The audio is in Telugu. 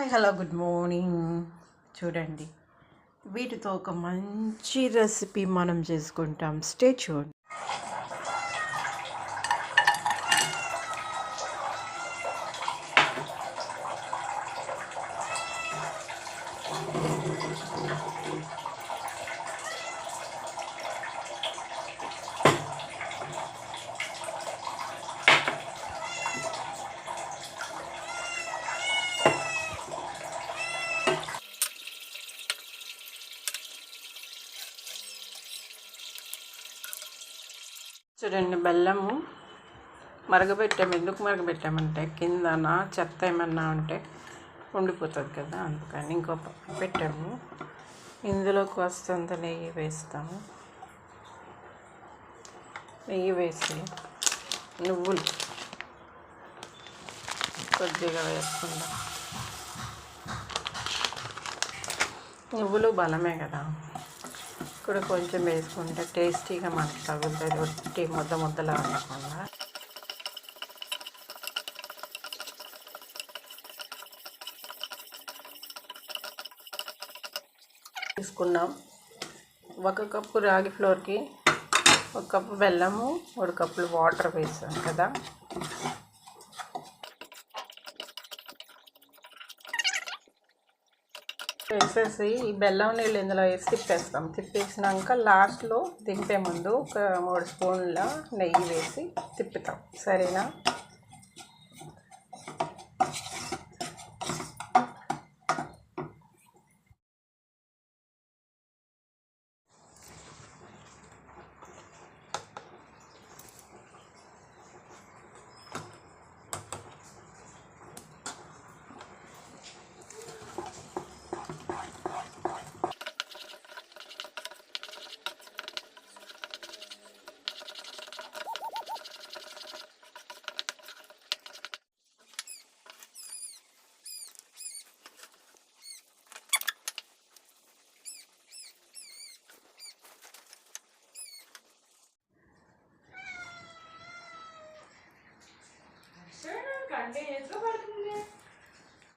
Hi hello good morning. చూడండి వీటితో ఒక మంచి రెసిపీ మనం చేసుకుంటాం. స్టే చూడండి చూడండి బెల్లము మరగబెట్టాము. ఎందుకు మరగబెట్టామంటే కిందన చెత్త ఏమన్నా ఉంటే ఉండిపోతుంది కదా అందుకని ఇంకో పక్కన పెట్టాము. ఇందులోకి వస్తుంది నెయ్యి వేస్తాము. నెయ్యి వేసి నువ్వులు కొద్దిగా వేసుకుందాం. నువ్వులు బలమే కదా. కూడా కొంచెం వేసుకుంటే టేస్టీగా మనకు తగులుతుంది. రొట్టి ముద్ద ముద్దలా ఉండకుండా. తీసుకున్నాం. ఒక కప్పు రాగి ఫ్లోర్కి ఒక కప్పు బెల్లము మూడు కప్పులు వాటర్ వేసాం కదా. వేసేసి ఈ బెల్లం నీళ్ళు ఇందులో వేసి తిప్పేస్తాం. తిప్పేసినాక లాస్ట్లో దింపే ముందు ఒక మూడు స్పూన్ల నెయ్యి వేసి తిప్పుతాం. సరేనా? 肯定，这块儿应该。